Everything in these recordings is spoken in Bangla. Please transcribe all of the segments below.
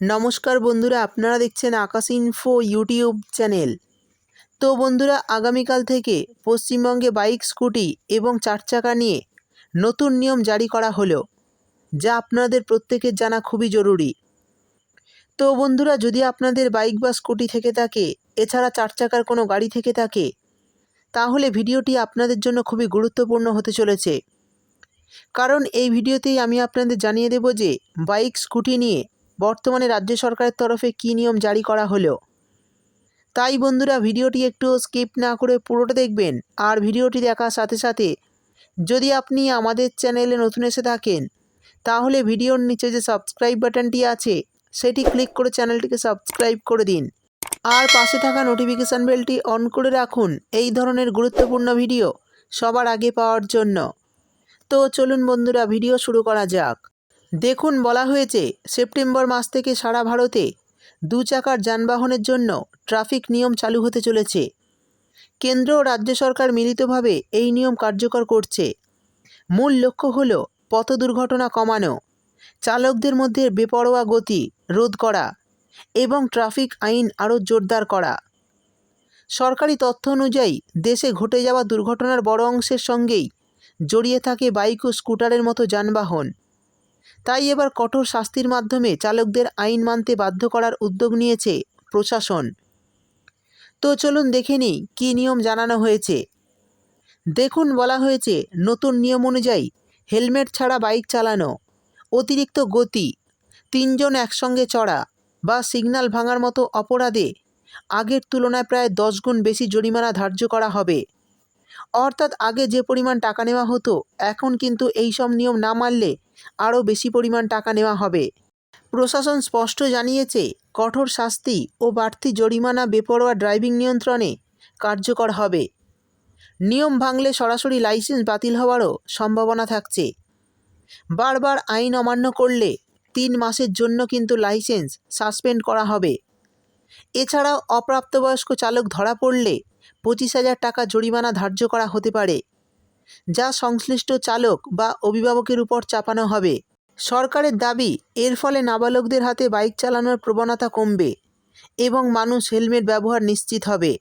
নমস্কার বন্ধুরা, আপনারা দেখছেন আকাশ ইনফো ইউটিউব চ্যানেল তো বন্ধুরা, আগামীকাল থেকে পশ্চিমবঙ্গে বাইক, স্কুটি এবং চার চাকা নিয়ে নতুন নিয়ম জারি করা হলো, যা আপনাদের প্রত্যেকের জানা খুবই জরুরি। তো বন্ধুরা, যদি আপনাদের বাইক বা স্কুটি থেকে থাকে, এছাড়া চার চাকার কোনো গাড়ি থেকে থাকে, তাহলে ভিডিওটি আপনাদের জন্য খুবই গুরুত্বপূর্ণ হতে চলেছে। কারণ এই ভিডিওতেই আমি আপনাদের জানিয়ে দেব যে বাইক, স্কুটি নিয়ে বর্তমানে রাজ্য সরকারের তরফে কী নিয়ম জারি করা হলো? তাই বন্ধুরা, ভিডিওটি একটু স্কিপ না করে পুরোটা দেখবেন আর ভিডিওটি দেখার সাথে সাথে যদি আপনি আমাদের চ্যানেলে নতুন এসে থাকেন, তাহলে ভিডিওর নিচে যে সাবস্ক্রাইব বাটনটি আছে, সেটি ক্লিক করে চ্যানেলটিকে সাবস্ক্রাইব করে দিন। আর পাশে থাকা নোটিফিকেশান বেলটি অন করে রাখুন এই ধরনের গুরুত্বপূর্ণ ভিডিও সবার আগে পাওয়ার জন্য। তো চলুন বন্ধুরা, ভিডিও শুরু করা যাক। দেখুন বলা হয়েছে, সেপ্টেম্বর মাস থেকে সারা ভারতে দু চাকার যানবাহনের জন্য ট্রাফিক নিয়ম চালু হতে চলেছে। কেন্দ্র ও রাজ্য সরকার মিলিতভাবে এই নিয়ম কার্যকর করছে। মূল লক্ষ্য হল পথ দুর্ঘটনা কমানো, চালকদের মধ্যে বেপরোয়া গতি রোধ করা এবং ট্রাফিক আইন আরও জোরদার করা। সরকারি তথ্য অনুযায়ী, দেশে ঘটে যাওয়া দুর্ঘটনার বড় অংশের সঙ্গেই জড়িয়ে থাকে বাইক ও স্কুটারের মতো যানবাহন। তাই এবার কঠোর শাস্তির মাধ্যমে চালকদের আইন মানতে বাধ্য করার উদ্যোগ নিয়েছে প্রশাসন। তো চলুন দেখে নিই কী নিয়ম জানানো হয়েছে। দেখুন বলা হয়েছে, নতুন নিয়ম অনুযায়ী হেলমেট ছাড়া বাইক চালানো, অতিরিক্ত গতি, তিনজন একসঙ্গে চড়া বা সিগন্যাল ভাঙার মতো অপরাধে আগের তুলনায় প্রায় দশ গুণ বেশি জরিমানা ধার্য করা হবে। অর্থাৎ আগে যে পরিমাণ টাকা নেওয়া হতো, এখন কিন্তু এই সব নিয়ম না মানলে আরও বেশি পরিমাণ টাকা নেওয়া হবে। প্রশাসন স্পষ্ট জানিয়েছে, কঠোর শাস্তি ও বাড়তি জরিমানা বেপরোয়া ড্রাইভিং নিয়ন্ত্রণে কার্যকর হবে। নিয়ম ভাঙলে সরাসরি লাইসেন্স বাতিল হওয়ারও সম্ভাবনা থাকছে। বারবার আইন অমান্য করলে তিন মাসের জন্য কিন্তু লাইসেন্স সাসপেন্ড করা হবে। এছাড়াও অপ্রাপ্তবয়স্ক চালক ধরা পড়লে পঁচিশ হাজার টাকা জরিমানা ধার্য করা হতে পারে। যা সংশ্লিষ্ট চালক বা অভিভাবকের উপর চাপানো হবে। সরকারের দাবি, এর ফলে নাবালকদের হাতে বাইক চালানোর প্রবণতা কমবে এবং মানুষ হেলমেট ব্যবহার নিশ্চিত হবে।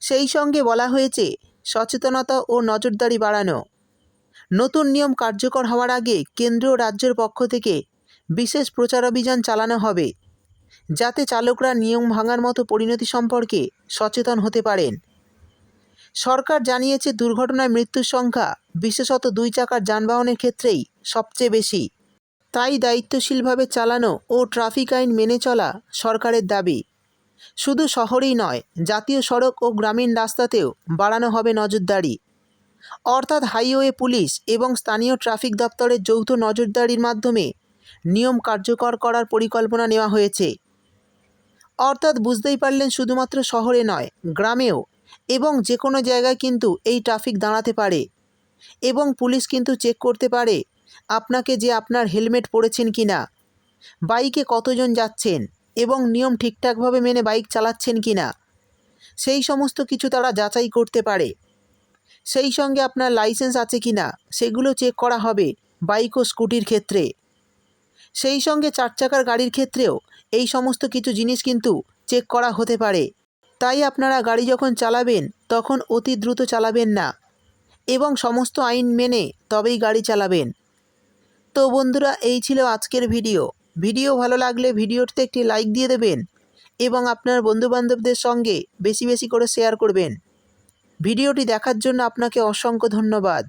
সেই সঙ্গে বলা হয়েছে, সচেতনতা ও নজরদারি বাড়ানো। নতুন নিয়ম কার্যকর হওয়ার আগে কেন্দ্র রাজ্যের পক্ষ থেকে বিশেষ প্রচারাভিযান চালানো হবে, যাতে চালকরা নিয়ম ভাঙার মতো পরিণতি সম্পর্কে সচেতন হতে পারেন। সরকার জানিয়েছে দুর্ঘটনায় মৃত্যুর সংখ্যা বিশেষত দুই চাকার যানবাহনের ক্ষেত্রেই সবচেয়ে বেশি। তাই দায়িত্বশীলভাবে চালানো ও ট্রাফিক আইন মেনে চলা সরকারের দাবি। শুধু শহরেই নয়, জাতীয় সড়ক ও গ্রামীণ রাস্তাতেও বাড়ানো হবে নজরদারি। অর্থাৎ হাইওয়ে পুলিশ এবং স্থানীয় ট্রাফিক দপ্তরের যৌথ নজরদারির মাধ্যমে নিয়ম কার্যকর করার পরিকল্পনা নেওয়া হয়েছে। অর্থাৎ বুঝতেই পারলেন শুধুমাত্র শহরে নয়, গ্রামেও এবং যে কোনো জায়গায় কিন্তু এই ট্রাফিক দাঁড়াতে পারে। এবং পুলিশ কিন্তু চেক করতে পারে, আপনাকে যে আপনার হেলমেট পরেছেন কি না বাইকে কতজন যাচ্ছেন, এবং নিয়ম ঠিকঠাকভাবে মেনে বাইক চালাচ্ছেন কি না সেই সমস্ত কিছু তারা যাচাই করতে পারে। সেই সঙ্গে আপনার লাইসেন্স আছে কি না সেগুলো চেক করা হবে, বাইক ও স্কুটির ক্ষেত্রে। সেই সঙ্গে চার চাকার গাড়ির ক্ষেত্রেও এই সমস্ত কিছু জিনিস কিন্তু চেক করা হতে পারে। তাই আপনারা গাড়ি যখন চালাবেন, তখন অতি দ্রুত চালাবেন না এবং সমস্ত আইন মেনে তবেই গাড়ি চালাবেন। তো বন্ধুরা, এই ছিল আজকের ভিডিও। ভিডিও ভালো লাগলে ভিডিওটিতে একটি লাইক দিয়ে দেবেন এবং আপনার বন্ধুবান্ধবদের সঙ্গে বেশি বেশি করে শেয়ার করবেন। ভিডিওটি দেখার জন্য আপনাকে অসংখ্য ধন্যবাদ।